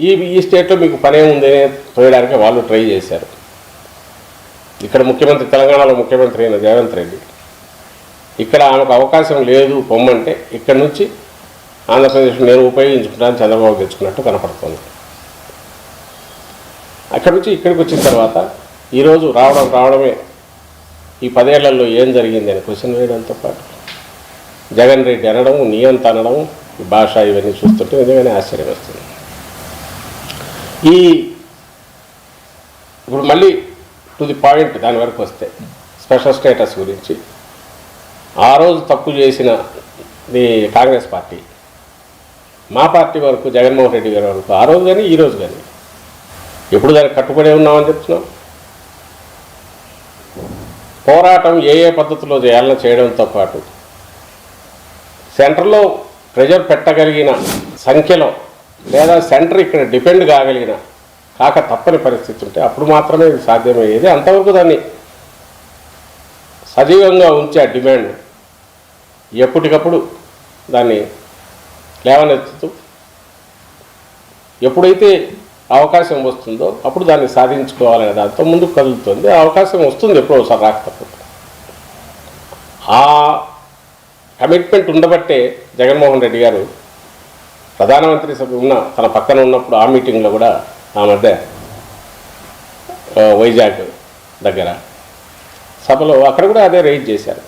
ఈ ఈ స్టేట్లో మీకు పనే ఉంది తోయడానికి వాళ్ళు ట్రై చేశారు. ఇక్కడ ముఖ్యమంత్రి తెలంగాణలో ముఖ్యమంత్రి అయిన జగన్త్ రెడ్డి ఇక్కడ ఆమెకు అవకాశం లేదు పొమ్మంటే ఇక్కడ నుంచి ఆంధ్రప్రదేశ్ నేను ఉపయోగించుకుంటాను చంద్రబాబు తెచ్చుకున్నట్టు కనపడుతుంది. అక్కడి నుంచి ఇక్కడికి వచ్చిన తర్వాత ఈరోజు రావడం రావడమే ఈ పదేళ్ళలో ఏం జరిగింది అని క్వశ్చన్ వేయడంతో పాటు జగన్ రెడ్డి అనడం నియంత అనడం ఈ భాష ఇవన్నీ చూస్తుంటే నిజంగానే ఆశ్చర్యం వస్తుంది. ఈ ఇప్పుడు మళ్ళీ టు ది పాయింట్ దాని వరకు వస్తే స్పెషల్ స్టేటస్ గురించి. ఆ రోజు తప్పు చేసిన ది కాంగ్రెస్ పార్టీ మా పార్టీ వరకు జగన్మోహన్ రెడ్డి గారి వరకు ఆ రోజు కానీ ఈ రోజు కానీ ఎప్పుడు దానికి కట్టుబడే ఉన్నామని చెప్తున్నాం. పోరాటం ఏ ఏ పద్ధతిలో చేయాలని చేయడంతో పాటు సెంటర్లో ప్రెజర్ పెట్టగలిగిన సంఖ్యలో లేదా సెంటర్ ఇక్కడ డిపెండ్ కాగలిగిన కాక తప్పని పరిస్థితి ఉంటే అప్పుడు మాత్రమే ఇది సాధ్యమయ్యేది. అంతవరకు దాన్ని సజీవంగా ఉంచే ఆ డిమాండ్ ఎప్పటికప్పుడు దాన్ని లేవనెత్తుతూ ఎప్పుడైతే అవకాశం వస్తుందో అప్పుడు దాన్ని సాధించుకోవాలనే దాంతో ముందుకు కదులుతుంది. అవకాశం వస్తుంది ఎప్పుడో ఒకసారి రాకపోతే. ఆ కమిట్మెంట్ ఉండబట్టే జగన్మోహన్ రెడ్డి గారు ప్రధానమంత్రి సభ ఉన్న తన పక్కన ఉన్నప్పుడు ఆ మీటింగ్లో కూడా ఆ మధ్య వైజాగ్ దగ్గర సభలో అక్కడ కూడా అదే రైజ్ చేశారు.